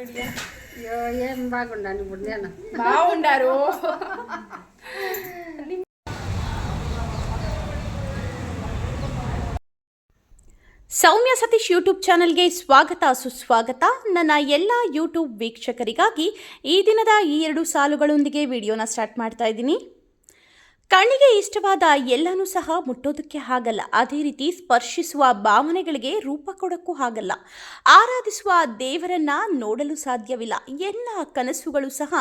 అయ్యో ఏం బాగుండాను ఇప్పుడు నేను బాగుండారు ಸೌಮ್ಯ ಸತೀಶ್ ಯೂಟ್ಯೂಬ್ ಚಾನಲ್ಗೆ ಸ್ವಾಗತ ಸುಸ್ವಾಗತ ನನ್ನ ಎಲ್ಲ ಯೂಟ್ಯೂಬ್ ವೀಕ್ಷಕರಿಗಾಗಿ ಈ ದಿನದ ಈ ಎರಡು ಸಾಲುಗಳೊಂದಿಗೆ ವಿಡಿಯೋನ ಸ್ಟಾರ್ಟ್ ಮಾಡ್ತಾ ಇದ್ದೀನಿ ಕಣ್ಣಿಗೆ ಇಷ್ಟವಾದ ಎಲ್ಲನೂ ಸಹ ಮುಟ್ಟೋದಕ್ಕೆ ಆಗಲ್ಲ ಅದೇ ರೀತಿ ಸ್ಪರ್ಶಿಸುವ ಭಾವನೆಗಳಿಗೆ ರೂಪ ಕೊಡೋಕ್ಕೂ ಆಗಲ್ಲ ಆರಾಧಿಸುವ ದೇವರನ್ನ ನೋಡಲು ಸಾಧ್ಯವಿಲ್ಲ. ಎಲ್ಲ ಕನಸುಗಳು ಸಹ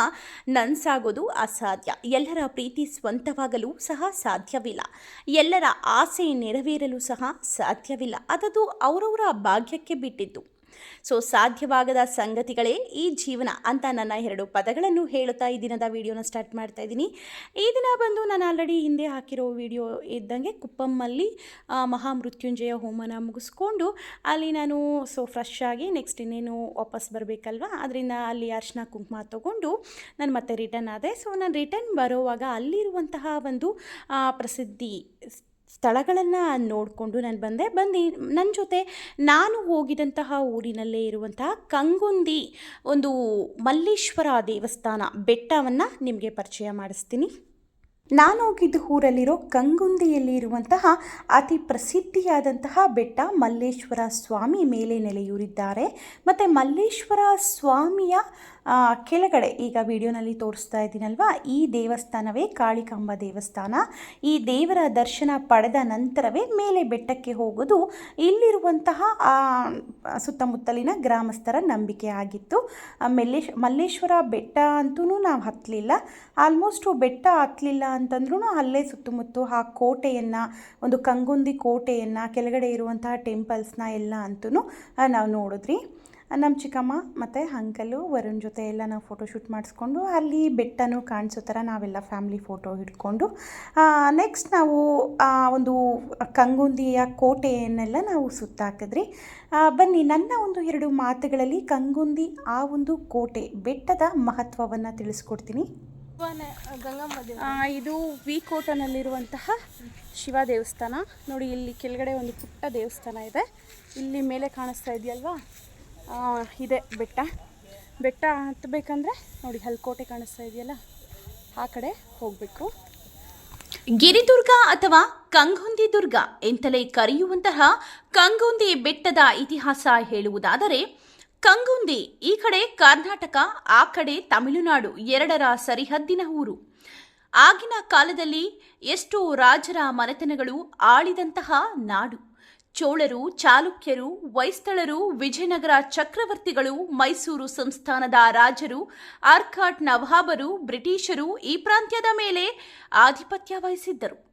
ನನ್ಸಾಗೋದು ಅಸಾಧ್ಯ. ಎಲ್ಲರ ಪ್ರೀತಿ ಸ್ವಂತವಾಗಲು ಸಹ ಸಾಧ್ಯವಿಲ್ಲ. ಎಲ್ಲರ ಆಸೆ ನೆರವೇರಲು ಸಹ ಸಾಧ್ಯವಿಲ್ಲ. ಅದದು ಅವರವರ ಭಾಗ್ಯಕ್ಕೆ ಬಿಟ್ಟಿದ್ದು. ಸೊ ಸಾಧ್ಯವಾಗದ ಸಂಗತಿಗಳೇ ಈ ಜೀವನ ಅಂತ ನನ್ನ ಎರಡು ಪದಗಳನ್ನು ಹೇಳುತ್ತಾ ಈ ದಿನದ ವಿಡಿಯೋನ ಸ್ಟಾರ್ಟ್ ಮಾಡ್ತಾ ಇದ್ದೀನಿ. ಈ ದಿನ ಬಂದು ನಾನು ಆಲ್ರೆಡಿ ಹಿಂದೆ ಹಾಕಿರೋ ವಿಡಿಯೋ ಇದ್ದಂಗೆ ಕುಪ್ಪಮ್ಮಲ್ಲಿ ಮಹಾಮೃತ್ಯುಂಜಯ ಹೋಮನ ಮುಗಿಸ್ಕೊಂಡು ಅಲ್ಲಿ ನಾನು ಸೊ ಫ್ರೆಶ್ ಆಗಿ ನೆಕ್ಸ್ಟ್ ಇನ್ನೇನು ವಾಪಸ್ ಬರಬೇಕಲ್ವಾ? ಅದರಿಂದ ಅಲ್ಲಿ ಅರ್ಶನ ಕುಂಕುಮ ತೊಗೊಂಡು ನಾನು ಮತ್ತೆ ರಿಟರ್ನ್ ಆದೆ. ಸೊ ನಾನು ರಿಟರ್ನ್ ಬರೋವಾಗ ಅಲ್ಲಿರುವಂತಹ ಒಂದು ಪ್ರಸಿದ್ಧಿ ಸ್ಥಳಗಳನ್ನು ನೋಡಿಕೊಂಡು ನಾನು ಬಂದೆ. ಬಂದು ನನ್ನ ಜೊತೆ ನಾನು ಹೋಗಿದಂತಹ ಊರಿನಲ್ಲೇ ಇರುವಂತಹ ಕಂಗುಂದಿ ಒಂದು ಮಲ್ಲೇಶ್ವರ ದೇವಸ್ಥಾನ ಬೆಟ್ಟವನ್ನು ನಿಮಗೆ ಪರಿಚಯ ಮಾಡಿಸ್ತೀನಿ. ನಾನು ಹೋಗಿದ್ದ ಊರಲ್ಲಿರೋ ಕಂಗುಂದಿಯಲ್ಲಿ ಇರುವಂತಹ ಅತಿ ಪ್ರಸಿದ್ಧಿಯಾದಂತಹ ಬೆಟ್ಟ ಮಲ್ಲೇಶ್ವರ ಸ್ವಾಮಿ ಮೇಲೆ ನೆಲೆಯೂರಿದ್ದಾರೆ. ಮತ್ತು ಮಲ್ಲೇಶ್ವರ ಸ್ವಾಮಿಯ ಕೆಳಗಡೆ ಈಗ ವಿಡಿಯೋನಲ್ಲಿ ತೋರಿಸ್ತಾ ಇದ್ದೀನಲ್ವ? ಈ ದೇವಸ್ಥಾನವೇ ಕಾಳಿಕಾಂಬ ದೇವಸ್ಥಾನ. ಈ ದೇವರ ದರ್ಶನ ಪಡೆದ ನಂತರವೇ ಮೇಲೆ ಬೆಟ್ಟಕ್ಕೆ ಹೋಗೋದು ಇಲ್ಲಿರುವಂತಹ ಸುತ್ತಮುತ್ತಲಿನ ಗ್ರಾಮಸ್ಥರ ನಂಬಿಕೆ ಆಗಿತ್ತು. ಮೆಲ್ಲೇಶ್, ಮಲ್ಲೇಶ್ವರ ಬೆಟ್ಟ ಅಂತೂ ನಾವು ಹತ್ತಲಿಲ್ಲ ಆಲ್ಮೋಸ್ಟು ಬೆಟ್ಟ ಹತ್ತಲಿಲ್ಲ ಅಂತಂದ್ರೂ ಅಲ್ಲೇ ಸುತ್ತಮುತ್ತ ಆ ಕೋಟೆಯನ್ನು, ಒಂದು ಕಂಗುಂದಿ ಕೋಟೆಯನ್ನು, ಕೆಳಗಡೆ ಇರುವಂತಹ ಟೆಂಪಲ್ಸ್ನ ಎಲ್ಲ ಅಂತೂ ನಾವು ನೋಡಿದ್ರಿ ನಮ್ಮ ಚಿಕ್ಕಮ್ಮ ಮತ್ತು ಅಂಕಲು, ವರುಣ್ ಜೊತೆ ಎಲ್ಲ ನಾವು ಫೋಟೋ ಶೂಟ್ ಮಾಡಿಸ್ಕೊಂಡು ಅಲ್ಲಿ ಬೆಟ್ಟನೂ ಕಾಣಿಸೋ ಥರ ನಾವೆಲ್ಲ ಫ್ಯಾಮ್ಲಿ ಫೋಟೋ ಹಿಡ್ಕೊಂಡು ನೆಕ್ಸ್ಟ್ ನಾವು ಒಂದು ಕಂಗುಂದಿಯ ಕೋಟೆಯನ್ನೆಲ್ಲ ನಾವು ಸುತ್ತಾಕಿದ್ರಿ. ಬನ್ನಿ ನನ್ನ ಒಂದು ಎರಡು ಮಾತುಗಳಲ್ಲಿ ಕಂಗುಂದಿ ಆ ಒಂದು ಕೋಟೆ ಬೆಟ್ಟದ ಮಹತ್ವವನ್ನು ತಿಳಿಸ್ಕೊಡ್ತೀನಿ. ಇದು ವಿ ಕೋಟನಲ್ಲಿರುವಂತಹ ಶಿವ ದೇವಸ್ಥಾನ. ನೋಡಿ, ಇಲ್ಲಿ ಕೆಳಗಡೆ ಒಂದು ಪುಟ್ಟ ದೇವಸ್ಥಾನ ಇದೆ. ಇಲ್ಲಿ ಮೇಲೆ ಕಾಣಿಸ್ತಾ ಇದೆಯಲ್ವಾ? ಇದೆ ಬೆಟ್ಟ. ಬೆಟ್ಟ ಹತ್ತಬೇಕಂದ್ರೆ ನೋಡಿ ಹಲ್ಕೋಟೆ ಕೋಟೆ ಕಾಣಿಸ್ತಾ ಇದೆಯಲ್ಲ, ಆ ಕಡೆ ಹೋಗಬೇಕು. ಗಿರಿದುರ್ಗ ಅಥವಾ ಕಂಗುಂದಿ ದುರ್ಗ ಎಂತಲೇ ಕರೆಯುವಂತಹ ಕಂಗುಂದಿ ಬೆಟ್ಟದ ಇತಿಹಾಸ ಹೇಳುವುದಾದರೆ, ಕಂಗುಂದಿ ಈ ಕಡೆ ಕರ್ನಾಟಕ, ಆ ಕಡೆ ತಮಿಳುನಾಡು ಎರಡರ ಸರಿಹದ್ದಿನ ಊರು. ಆಗಿನ ಕಾಲದಲ್ಲಿ ಎಷ್ಟು ರಾಜರ ಮನೆತನಗಳು ಆಳಿದಂತಹ ನಾಡು. ಚೋಳರು, ಚಾಲುಕ್ಯರು ವೈಸ್ತಳರು ವಿಜಯನಗರ ಚಕ್ರವರ್ತಿಗಳು, ಮೈಸೂರು ಸಂಸ್ಥಾನದ ರಾಜರು, ಆರ್ಕಾಟ್ ನವಾಬರು, ಬ್ರಿಟಿಷರು ಈ ಪ್ರಾಂತ್ಯದ ಮೇಲೆ ಆಧಿಪತ್ಯ ವಹಿಸಿದ್ದರು.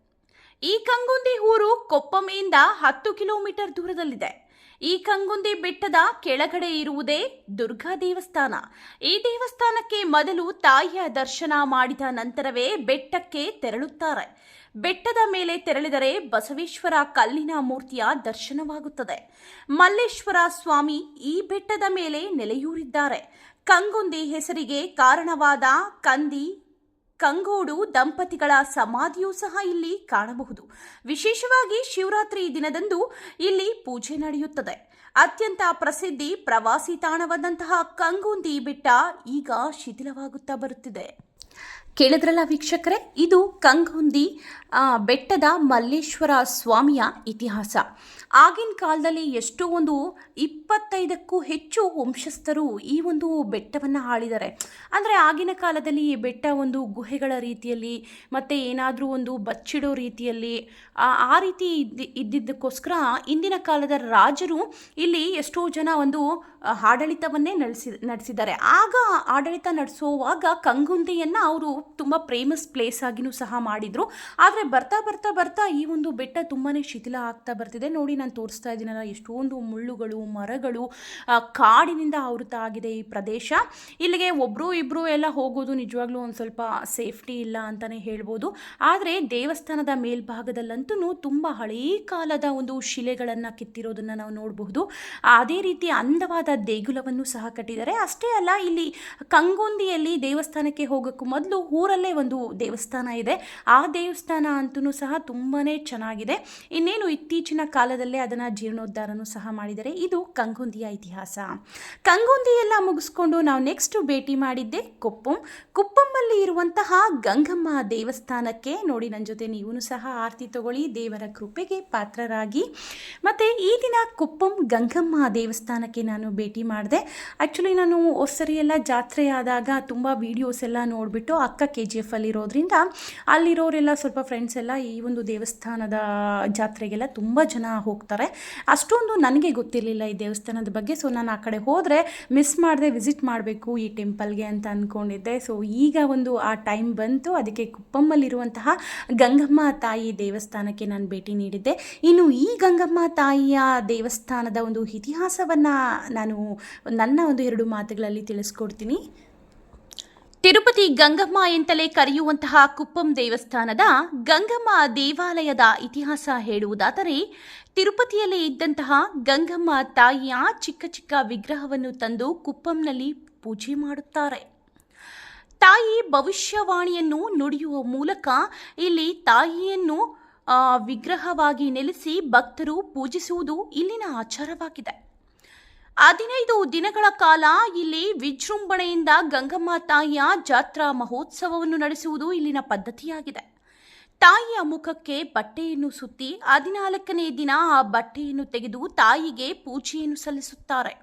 ಈ ಕಂಗುಂದಿ ಊರು ಕೊಪ್ಪಮೆಯಿಂದ ಹತ್ತು ಕಿಲೋಮೀಟರ್ ದೂರದಲ್ಲಿದೆ. ಈ ಕಂಗುಂದಿ ಬೆಟ್ಟದ ಕೆಳಗಡೆ ಇರುವುದೇ ದುರ್ಗಾ ದೇವಸ್ಥಾನ. ಈ ದೇವಸ್ಥಾನಕ್ಕೆ ಮೊದಲು ತಾಯಿಯ ದರ್ಶನ ಮಾಡಿದ ನಂತರವೇ ಬೆಟ್ಟಕ್ಕೆ ತೆರಳುತ್ತಾರೆ. ಬೆಟ್ಟದ ಮೇಲೆ ತೆರಳಿದರೆ ಬಸವೇಶ್ವರ ಕಲ್ಲಿನ ಮೂರ್ತಿಯ ದರ್ಶನವಾಗುತ್ತದೆ. ಮಲ್ಲೇಶ್ವರ ಸ್ವಾಮಿ ಈ ಬೆಟ್ಟದ ಮೇಲೆ ನೆಲೆಯೂರಿದ್ದಾರೆ. ಕಂಗುಂದಿ ಹೆಸರಿಗೆ ಕಾರಣವಾದ ಕಂದಿ, ಕಂಗೋಡು ದಂಪತಿಗಳ ಸಮಾಧಿಯೂ ಸಹ ಇಲ್ಲಿ ಕಾಣಬಹುದು. ವಿಶೇಷವಾಗಿ ಶಿವರಾತ್ರಿ ದಿನದಂದು ಇಲ್ಲಿ ಪೂಜೆ ನಡೆಯುತ್ತದೆ. ಅತ್ಯಂತ ಪ್ರಸಿದ್ಧಿ ಪ್ರವಾಸಿ ತಾಣವಾದಂತಹ ಕಂಗುಂದಿ ಬೆಟ್ಟ ಈಗ ಶಿಥಿಲವಾಗುತ್ತಾ ಬರುತ್ತಿದೆ. ಕೇಳಿದ್ರಲ್ಲ ವೀಕ್ಷಕರೇ, ಇದು ಕಂಗುಂದಿ ಬೆಟ್ಟದ ಮಲ್ಲೇಶ್ವರ ಸ್ವಾಮಿಯ ಇತಿಹಾಸ. ಆಗಿನ ಕಾಲದಲ್ಲಿ ಎಷ್ಟೋ ಒಂದು ಇಪ್ಪತ್ತೈದಕ್ಕೂ ಹೆಚ್ಚು ವಂಶಸ್ಥರು ಈ ಒಂದು ಬೆಟ್ಟವನ್ನು ಆಳಿದ್ದಾರೆ. ಅಂದರೆ ಆಗಿನ ಕಾಲದಲ್ಲಿ ಈ ಬೆಟ್ಟ ಒಂದು ಗುಹೆಗಳ ರೀತಿಯಲ್ಲಿ, ಮತ್ತು ಏನಾದರೂ ಒಂದು ಬಚ್ಚಿಡೋ ರೀತಿಯಲ್ಲಿ, ಆ ರೀತಿ ಇದ್ದ, ಇದ್ದಿದ್ದಕ್ಕೋಸ್ಕರ ಇಂದಿನ ಕಾಲದ ರಾಜರು ಇಲ್ಲಿ ಎಷ್ಟೋ ಜನ ಒಂದು ಆಡಳಿತವನ್ನೇ ನಡೆಸಿ, ನಡೆಸಿದ್ದಾರೆ. ಆಗ ಆಡಳಿತ ನಡೆಸುವಾಗ ಕಂಗುಂದಿಯನ್ನು ಅವರು ತುಂಬ ಪ್ರೇಮಸ್ ಪ್ಲೇಸ್ ಆಗಿನೂ ಸಹ ಮಾಡಿದರು. ಆದರೆ ಬರ್ತಾ ಬರ್ತಾ ಬರ್ತಾ ಈ ಒಂದು ಬೆಟ್ಟ ತುಂಬಾ ಶಿಥಿಲ ಆಗ್ತಾ ಬರ್ತಿದೆ. ನೋಡಿ, ನಾನು ತೋರಿಸ್ತಾ ಇದ್ದೀನಲ್ಲ ಎಷ್ಟೊಂದು ಮುಳ್ಳುಗಳು, ಮರಗಳು ಕಾಡಿನಿಂದ ಆವೃತ ಆಗಿದೆ ಈ ಪ್ರದೇಶ. ಇಲ್ಲಿಗೆ ಒಬ್ಬರು ಇಬ್ಬರು ಎಲ್ಲ ಹೋಗೋದು ನಿಜವಾಗ್ಲೂ ಒಂದು ಸ್ವಲ್ಪ ಸೇಫ್ಟಿ ಇಲ್ಲ ಅಂತಲೇ ಹೇಳ್ಬೋದು. ಆದರೆ ದೇವಸ್ಥಾನದ ಮೇಲ್ಭಾಗದಲ್ಲಂತೂ ತುಂಬ ಹಳೇ ಕಾಲದ ಒಂದು ಶಿಲೆಗಳನ್ನು ಕಿತ್ತಿರೋದನ್ನು ನಾವು ನೋಡಬಹುದು. ಅದೇ ರೀತಿ ಅಂದವಾದ ದೇಗುಲವನ್ನು ಸಹ ಕಟ್ಟಿದ್ದಾರೆ. ಅಷ್ಟೇ ಅಲ್ಲ, ಇಲ್ಲಿ ಕಂಗೊಂದಿಯಲ್ಲಿ ದೇವಸ್ಥಾನಕ್ಕೆ ಹೋಗೋಕ್ಕೂ ಮೊದಲು ಊರಲ್ಲೇ ಒಂದು ದೇವಸ್ಥಾನ ಇದೆ. ಆ ದೇವಸ್ಥಾನ ಅಂತೂ ಸಹ ತುಂಬಾ ಚೆನ್ನಾಗಿದೆ. ಇನ್ನೇನು ಇತ್ತೀಚಿನ ಕಾಲದಲ್ಲೇ ಅದನ್ನು ಜೀರ್ಣೋದ್ಧಾರನು ಸಹ ಮಾಡಿದ್ದಾರೆ ಇದು ಕಂಗುಂದಿಯ ಇತಿಹಾಸ. ಕಂಗುಂದಿ ಎಲ್ಲ ಮುಗಿಸ್ಕೊಂಡು ನಾವು ನೆಕ್ಸ್ಟ್ ಭೇಟಿ ಮಾಡಿದ್ದೆ ಕುಪ್ಪಂ. ಕುಪ್ಪಮ್ಮಲ್ಲಿ ಇರುವಂತಹ ಗಂಗಮ್ಮ ದೇವಸ್ಥಾನಕ್ಕೆ ನೋಡಿ ನನ್ನ ಜೊತೆ ನೀವು ಸಹ ಆರತಿ ತಗೊಳ್ಳಿ, ದೇವರ ಕೃಪೆಗೆ ಪಾತ್ರರಾಗಿ. ಮತ್ತು ಈ ದಿನ ಕುಪ್ಪಂ ಗಂಗಮ್ಮ ದೇವಸ್ಥಾನಕ್ಕೆ ನಾನು ಭೇಟಿ ಮಾಡಿದೆ. ಆ್ಯಕ್ಚುಲಿ ನಾನು ಹೊಸರಿ ಎಲ್ಲ ಜಾತ್ರೆ ಆದಾಗ ತುಂಬ ವೀಡಿಯೋಸ್ ಎಲ್ಲ ನೋಡಿಬಿಟ್ಟು ಅಕ್ಕ ಕೆ ಜಿ ಎಫ್ ಅಲ್ಲಿರೋದ್ರಿಂದ ಅಲ್ಲಿರೋರೆಲ್ಲ ಸ್ವಲ್ಪ ಫ್ರೆಂಡ್ಸ್ ಎಲ್ಲ ಈ ಒಂದು ದೇವಸ್ಥಾನದ ಜಾತ್ರೆಗೆಲ್ಲ ತುಂಬ ಜನ ಹೋಗ್ತಾರೆ. ಅಷ್ಟೊಂದು ನನಗೆ ಗೊತ್ತಿರಲಿಲ್ಲ ಈ ದೇವಸ್ಥಾನದ ಬಗ್ಗೆ. ಸೊ ನಾನು ಆ ಕಡೆ ಹೋದರೆ ಮಿಸ್ ಮಾಡದೆ ವಿಸಿಟ್ ಮಾಡಬೇಕು ಈ ಟೆಂಪಲ್ಗೆ ಅಂತ ಅಂದ್ಕೊಂಡಿದ್ದೆ ಸೊ ಈಗ ಒಂದು ಆ ಟೈಮ್ ಬಂತು. ಅದಕ್ಕೆ ಕುಪ್ಪಮ್ಮಲ್ಲಿರುವಂತಹ ಗಂಗಮ್ಮ ತಾಯಿ ದೇವಸ್ಥಾನಕ್ಕೆ ನಾನು ಭೇಟಿ ನೀಡಿದ್ದೆ. ಇನ್ನು ಈ ಗಂಗಮ್ಮ ತಾಯಿಯ ದೇವಸ್ಥಾನದ ಒಂದು ಇತಿಹಾಸವನ್ನು ನಾನು ನನ್ನ ಒಂದು ಎರಡು ಮಾತುಗಳಲ್ಲಿ ತಿಳಿಸ್ಕೊಡ್ತೀನಿ. ತಿರುಪತಿ ಗಂಗಮ್ಮ ಎಂತಲೇ ಕರೆಯುವಂತಹ ಕುಪ್ಪಂ ದೇವಸ್ಥಾನದ ಗಂಗಮ್ಮ ದೇವಾಲಯದ ಇತಿಹಾಸ ಹೇಳುವುದಾದರೆ, ತಿರುಪತಿಯಲ್ಲಿ ಇದ್ದಂತಹ ಗಂಗಮ್ಮ ತಾಯಿಯ ಚಿಕ್ಕ ಚಿಕ್ಕ ವಿಗ್ರಹವನ್ನು ತಂದು ಕುಪ್ಪಂನಲ್ಲಿ ಪೂಜೆ ಮಾಡುತ್ತಾರೆ. ತಾಯಿ ಭವಿಷ್ಯವಾಣಿಯನ್ನು ನುಡಿಯುವ ಮೂಲಕ ಇಲ್ಲಿ ತಾಯಿಯನ್ನು ವಿಗ್ರಹವಾಗಿ ನೆಲೆಸಿ ಭಕ್ತರು ಪೂಜಿಸುವುದು ಇಲ್ಲಿನ ಆಚಾರವಾಗಿದೆ. ಹದಿನೈದು ದಿನಗಳ ಕಾಲ ಇಲ್ಲಿ ವಿಜೃಂಭಣೆಯಿಂದ ಗಂಗಮ್ಮ ತಾಯಿಯ ಜಾತ್ರಾ ಮಹೋತ್ಸವವನ್ನು ನಡೆಸುವುದು ಇಲ್ಲಿನ ಪದ್ಧತಿಯಾಗಿದೆ. ತಾಯಿಯ ಮುಖಕ್ಕೆ ಬಟ್ಟೆಯನ್ನು ಸುತ್ತಿ ಹದಿನಾಲ್ಕನೇ ದಿನ ಆ ಬಟ್ಟೆಯನ್ನು ತೆಗೆದು ತಾಯಿಗೆ ಪೂಜೆಯನ್ನು ಸಲ್ಲಿಸುತ್ತಾರೆ.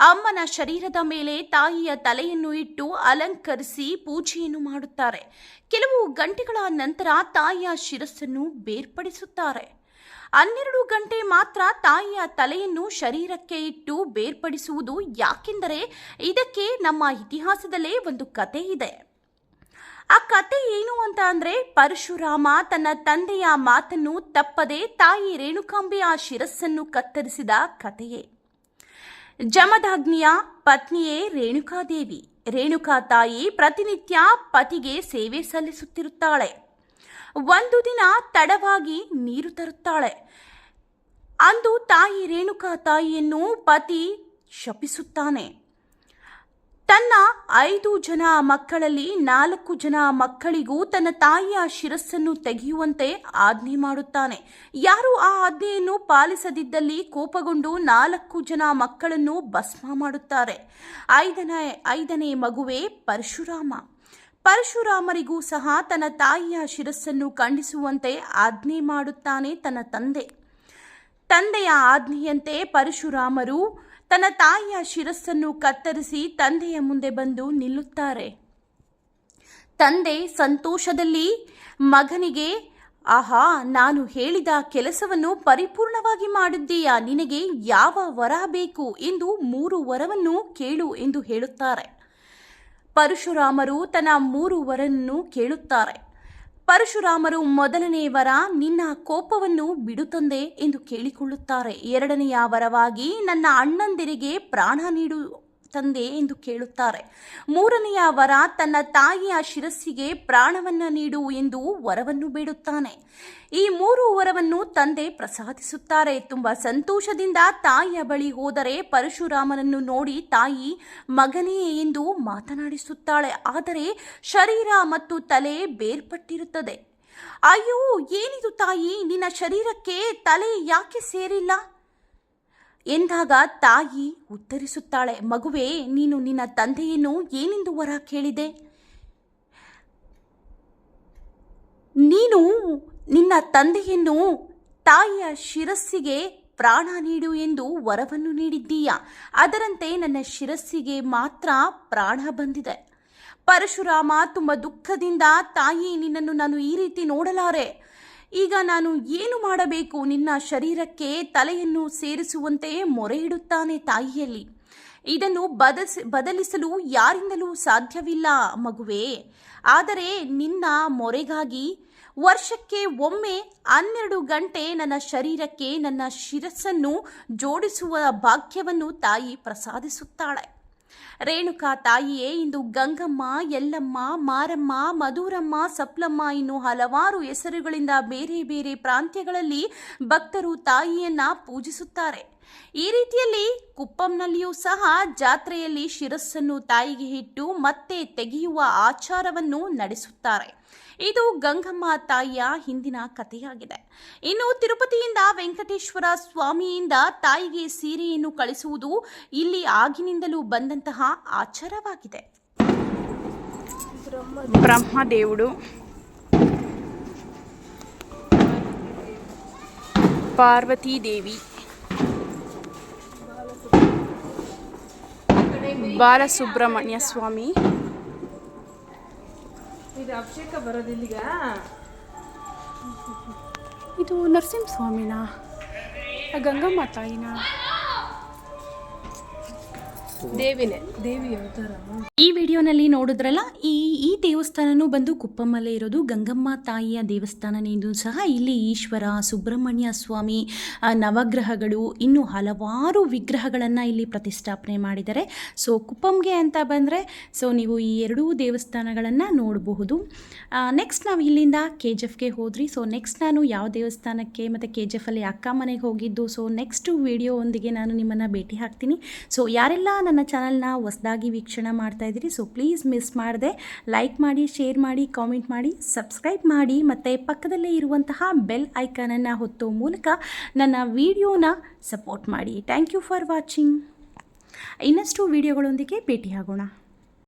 ಅಮ್ಮನ ಶರೀರದ ಮೇಲೆ ತಾಯಿಯ ತಲೆಯನ್ನು ಇಟ್ಟು ಅಲಂಕರಿಸಿ ಪೂಜೆಯನ್ನು ಮಾಡುತ್ತಾರೆ. ಕೆಲವು ಗಂಟೆಗಳ ನಂತರ ತಾಯಿಯ ಶಿರಸ್ಸನ್ನು ಬೇರ್ಪಡಿಸುತ್ತಾರೆ. ಹನ್ನೆರಡು ಗಂಟೆ ಮಾತ್ರ ತಾಯಿಯ ತಲೆಯನ್ನು ಶರೀರಕ್ಕೆ ಇಟ್ಟು ಬೇರ್ಪಡಿಸುವುದು ಯಾಕೆಂದರೆ ಇದಕ್ಕೆ ನಮ್ಮ ಇತಿಹಾಸದಲ್ಲೇ ಒಂದು ಕತೆ ಇದೆ. ಆ ಕತೆ ಏನು ಅಂತ ಅಂದರೆ ಪರಶುರಾಮ ತನ್ನ ತಂದೆಯ ಮಾತನ್ನು ತಪ್ಪದೆ ತಾಯಿ ರೇಣುಕಾಂಬೆಯ ಶಿರಸ್ಸನ್ನು ಕತ್ತರಿಸಿದ ಕಥೆಯೇ ಜಮದಾಗ್ನಿಯ ಪತ್ನಿಯೇ ರೇಣುಕಾದೇವಿ. ರೇಣುಕಾ ತಾಯಿ ಪ್ರತಿನಿತ್ಯ ಪತಿಗೆ ಸೇವೆ ಸಲ್ಲಿಸುತ್ತಿರುತ್ತಾಳೆ. ಒಂದು ದಿನ ತಡವಾಗಿ ನೀರು ತರುತ್ತಾಳೆ. ಅಂದು ತಾಯಿ ರೇಣುಕಾ ತಾಯಿಯನ್ನು ಪತಿ ಶಪಿಸುತ್ತಾನೆ. ತನ್ನ ಐದು ಜನ ಮಕ್ಕಳಲ್ಲಿ ನಾಲ್ಕು ಜನ ಮಕ್ಕಳಿಗೂ ತನ್ನ ತಾಯಿಯ ಶಿರಸ್ಸನ್ನು ತೆಗೆಯುವಂತೆ ಆಜ್ಞೆ ಮಾಡುತ್ತಾನೆ. ಯಾರು ಆ ಆಜ್ಞೆಯನ್ನು ಪಾಲಿಸದಿದ್ದಲ್ಲಿ ಕೋಪಗೊಂಡು ನಾಲ್ಕು ಜನ ಮಕ್ಕಳನ್ನು ಭಸ್ಮ ಮಾಡುತ್ತಾರೆ. ಐದನೇ ಐದನೇ ಮಗುವೇ ಪರಶುರಾಮ. ಪರಶುರಾಮರಿಗೂ ಸಹ ತನ್ನ ತಾಯಿಯ ಶಿರಸ್ಸನ್ನು ಖಂಡಿಸುವಂತೆ ಆಜ್ಞೆ ಮಾಡುತ್ತಾನೆ ತನ್ನ ತಂದೆ. ತಂದೆಯ ಆಜ್ಞೆಯಂತೆ ಪರಶುರಾಮರು ತನ್ನ ತಾಯಿಯ ಶಿರಸ್ಸನ್ನು ಕತ್ತರಿಸಿ ತಂದೆಯ ಮುಂದೆ ಬಂದು ನಿಲ್ಲುತ್ತಾರೆ. ತಂದೆ ಸಂತೋಷದಲ್ಲಿ ಮಗನಿಗೆ, ಆಹಾ, ನಾನು ಹೇಳಿದ ಕೆಲಸವನ್ನು ಪರಿಪೂರ್ಣವಾಗಿ ಮಾಡಿದ್ದೀಯಾ? ನಿನಗೆ ಯಾವ ವರ ಬೇಕು? ಎಂದು ಮೂರು ವರವನ್ನು ಕೇಳು ಎಂದು ಹೇಳುತ್ತಾರೆ. ಪರಶುರಾಮರು ತನ್ನ ಮೂರು ವರನ್ನು ಕೇಳುತ್ತಾರೆ. ಪರಶುರಾಮರು ಮೊದಲನೇ ವರ, ನಿನ್ನ ಕೋಪವನ್ನು ಬಿಡುತ್ತಂದೆ ತಂದೆ ಎಂದು ಕೇಳಿಕೊಳ್ಳುತ್ತಾರೆ. ಎರಡನೆಯ ವರವಾಗಿ, ನನ್ನ ಅಣ್ಣಂದಿರಿಗೆ ಪ್ರಾಣ ನೀಡು ತಂದೆ ಎಂದು ಕೇಳುತ್ತಾರೆ. ಮೂರನೆಯ ವರ ತನ್ನ ತಾಯಿಯ ಶಿರಸ್ಸಿಗೆ ಪ್ರಾಣವನ್ನ ನೀಡು ಎಂದು ವರವನ್ನು ಬೇಡುತ್ತಾನೆ. ಈ ಮೂರು ವರವನ್ನು ತಂದೆ ಪ್ರಸಾದಿಸುತ್ತಾರೆ. ತುಂಬಾ ಸಂತೋಷದಿಂದ ತಾಯಿಯ ಬಳಿ ಹೋದರೆ ಪರಶುರಾಮನನ್ನು ನೋಡಿ ತಾಯಿ ಮಗನೇ ಎಂದು ಮಾತನಾಡಿಸುತ್ತಾಳೆ. ಆದರೆ ಶರೀರ ಮತ್ತು ತಲೆ ಬೇರ್ಪಟ್ಟಿರುತ್ತದೆ. ಅಯ್ಯೋ, ಏನಿದು ತಾಯಿ? ನಿನ್ನ ಶರೀರಕ್ಕೆ ತಲೆ ಯಾಕೆ ಸೇರಿಲ್ಲ? ಎಂದಾಗ ತಾಯಿ ಉತ್ತರಿಸುತ್ತಾಳೆ, ಮಗುವೆ, ನೀನು ನಿನ್ನ ತಂದೆಯನ್ನು ಏನೆಂದು ವರ ಕೇಳಿದೆ? ನೀನು ನಿನ್ನ ತಂದೆಯನ್ನು ತಾಯಿಯ ಶಿರಸ್ಸಿಗೆ ಪ್ರಾಣ ನೀಡು ಎಂದು ವರವನ್ನು ನೀಡಿದ್ದೀಯ? ಅದರಂತೆ ನನ್ನ ಶಿರಸ್ಸಿಗೆ ಮಾತ್ರ ಪ್ರಾಣ ಬಂದಿದೆ. ಪರಶುರಾಮ, ತುಂಬ ದುಃಖದಿಂದ ತಾಯಿ ನಿನ್ನನ್ನು ನಾನು ಈ ರೀತಿ ನೋಡಲಾರೆ. ಈಗ ನಾನು ಏನು ಮಾಡಬೇಕು? ನಿನ್ನ ಶರೀರಕ್ಕೆ ತಲೆಯನ್ನು ಸೇರಿಸುವಂತೆ ಮೊರೆ ಇಡುತ್ತಾನೆ ತಾಯಿಯಲ್ಲಿ. ಇದನ್ನು ಬದಸ್ ಬದಲಿಸಲು ಯಾರಿಂದಲೂ ಸಾಧ್ಯವಿಲ್ಲ ಮಗುವೇ. ಆದರೆ ನಿನ್ನ ಮೊರೆಗಾಗಿ ವರ್ಷಕ್ಕೆ ಒಮ್ಮೆ ಹನ್ನೆರಡು ಗಂಟೆ ನನ್ನ ಶರೀರಕ್ಕೆ ನನ್ನ ಶಿರಸ್ಸನ್ನು ಜೋಡಿಸುವ ಭಾಗ್ಯವನ್ನು ತಾಯಿ ಪ್ರಸಾದಿಸುತ್ತಾಳೆ. ರೇಣುಕಾ ತಾಯಿಯೇ, ಇಂದು ಗಂಗಮ್ಮ ಎಲ್ಲಮ್ಮ ಮಾರಮ್ಮ, ಮಧುರಮ್ಮ, ಸಪ್ಲಮ್ಮ ಇನ್ನು ಹಲವಾರು ಹೆಸರುಗಳಿಂದ ಬೇರೆ ಬೇರೆ ಪ್ರಾಂತ್ಯಗಳಲ್ಲಿ ಭಕ್ತರು ತಾಯಿಯನ್ನ ಪೂಜಿಸುತ್ತಾರೆ. ಈ ರೀತಿಯಲ್ಲಿ ಕುಪ್ಪಂನಲ್ಲಿಯೂ ಸಹ ಜಾತ್ರೆಯಲ್ಲಿ ಶಿರಸ್ಸನ್ನು ತಾಯಿಗೆ ಇಟ್ಟು ಮತ್ತೆ ತೆಗೆಯುವ ಆಚಾರವನ್ನು ನಡೆಸುತ್ತಾರೆ. ಇದು ಗಂಗಮ್ಮ ತಾಯಿಯ ಹಿಂದಿನ ಕಥೆಯಾಗಿದೆ. ಇನ್ನು ತಿರುಪತಿಯಿಂದ ವೆಂಕಟೇಶ್ವರ ಸ್ವಾಮಿಯಿಂದ ತಾಯಿಗೆ ಸೀರೆಯನ್ನು ಕಳಿಸುವುದು ಇಲ್ಲಿ ಆಗಿನಿಂದಲೂ ಬಂದಂತಹ ಆಚಾರವಾಗಿದೆ. ಬ್ರಹ್ಮದೇವುಡು ಪಾರ್ವತಿ ದೇವಿ. ಬಾಲಸುಬ್ರಹ್ಮಣ್ಯ ಸ್ವಾಮಿ. ಇದು ಅಭಿಷೇಕ ಬರೋದಿಲ್ಲಿಗ ಇದು ನರಸಿಂಹ ಸ್ವಾಮಿನಾ ಗಂಗಮ್ಮ ತಾಯಿನಾ? ದೇವಿನೇ ದೇವಿ ಅವತಾರ. ಈ ವಿಡಿಯೋನಲ್ಲಿ ನೋಡಿದ್ರಲ್ಲ ಈ ಈ ದೇವಸ್ಥಾನನೂ ಬಂದು ಕುಪ್ಪಮ್ಮಲ್ಲೇ ಇರೋದು ಗಂಗಮ್ಮ ತಾಯಿಯ ದೇವಸ್ಥಾನ ಸಹ ಇಲ್ಲಿ ಈಶ್ವರ ಸುಬ್ರಹ್ಮಣ್ಯ ಸ್ವಾಮಿ ನವಗ್ರಹಗಳು ಇನ್ನು ಹಲವಾರು ವಿಗ್ರಹಗಳನ್ನು ಇಲ್ಲಿ ಪ್ರತಿಷ್ಠಾಪನೆ ಮಾಡಿದ್ದಾರೆ. ಸೊ ಕುಪ್ಪಂಗೆ ಅಂತ ಬಂದರೆ ಸೊ ನೀವು ಈ ಎರಡೂ ದೇವಸ್ಥಾನಗಳನ್ನು ನೋಡಬಹುದು. ನೆಕ್ಸ್ಟ್ ನಾವು ಇಲ್ಲಿಂದ ಕೆ ಜಿ ಎಫ್ಗೆ ಹೋದ್ರಿ. ಸೊ ನೆಕ್ಸ್ಟ್ ನಾನು ಯಾವ ದೇವಸ್ಥಾನಕ್ಕೆ ಮತ್ತು ಕೆ ಜಿ ಎಫಲ್ಲಿ ಅಕ್ಕ ಮನೆಗೆ ಹೋಗಿದ್ದು. ಸೊ ನೆಕ್ಸ್ಟ್ ವಿಡಿಯೋ ಒಂದಿಗೆ ನಾನು ನಿಮ್ಮನ್ನು ಭೇಟಿ ಹಾಕ್ತೀನಿ. ಸೊ ಯಾರೆಲ್ಲ ನನ್ನ ಚಾನಲ್ನ ಹೊಸದಾಗಿ ವೀಕ್ಷಣೆ ಮಾಡ್ತಾ ಇದ್ದೀರಿ ಸೊ ಪ್ಲೀಸ್ ಮಿಸ್ ಮಾಡದೆ ಲೈಕ್ ಮಾಡಿ ಶೇರ್ ಮಾಡಿ ಕಾಮೆಂಟ್ ಮಾಡಿ ಸಬ್ಸ್ಕ್ರೈಬ್ ಮಾಡಿ, ಮತ್ತು ಪಕ್ಕದಲ್ಲೇ ಇರುವಂತಹ ಬೆಲ್ ಐಕಾನನ್ನು ಹೊತ್ತೋ ಮೂಲಕ ನನ್ನ ವಿಡಿಯೋನ ಸಪೋರ್ಟ್ ಮಾಡಿ. ಥ್ಯಾಂಕ್ ಯು ಫಾರ್ ವಾಚಿಂಗ್ ಇನ್ನಷ್ಟು ವಿಡಿಯೋಗಳೊಂದಿಗೆ ಭೇಟಿಯಾಗೋಣ.